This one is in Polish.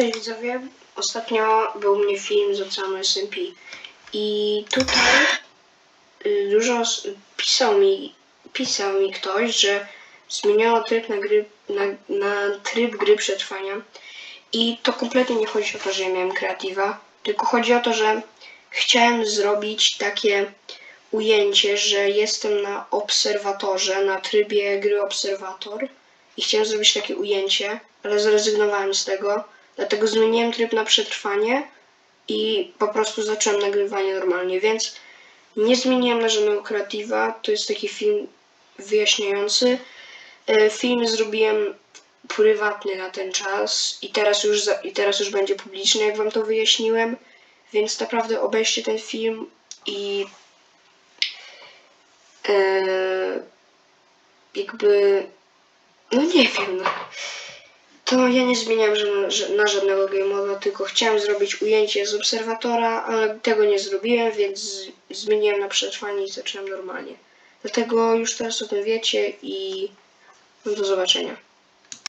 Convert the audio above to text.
Cześć widzowie, ostatnio był mnie film z Oceanu SMP i tutaj y, dużo pisał mi, pisał mi ktoś, że zmieniono tryb na, gry, na, na tryb gry przetrwania. I to kompletnie nie chodzi o to, że ja miałem kreatywa, tylko chodzi o to, że chciałem zrobić takie ujęcie, że jestem na obserwatorze, na trybie gry obserwator i chciałem zrobić takie ujęcie, ale zrezygnowałem z tego, dlatego zmieniłem tryb na przetrwanie i po prostu zacząłem nagrywanie normalnie, więc nie zmieniłem na żadnego kreatywa, to jest taki film wyjaśniający. E, Film zrobiłem prywatny na ten czas i teraz już, za, i teraz już będzie publiczny, jak wam to wyjaśniłem, więc naprawdę obejrzcie ten film i e, jakby no nie wiem, no. To ja nie ża- na żadnego game moda, tylko chciałem zrobić ujęcie z obserwatora, ale tego nie zrobiłem, więc zmieniłem na przetrwanie i zacząłem normalnie. Dlatego już teraz o tym wiecie i do zobaczenia.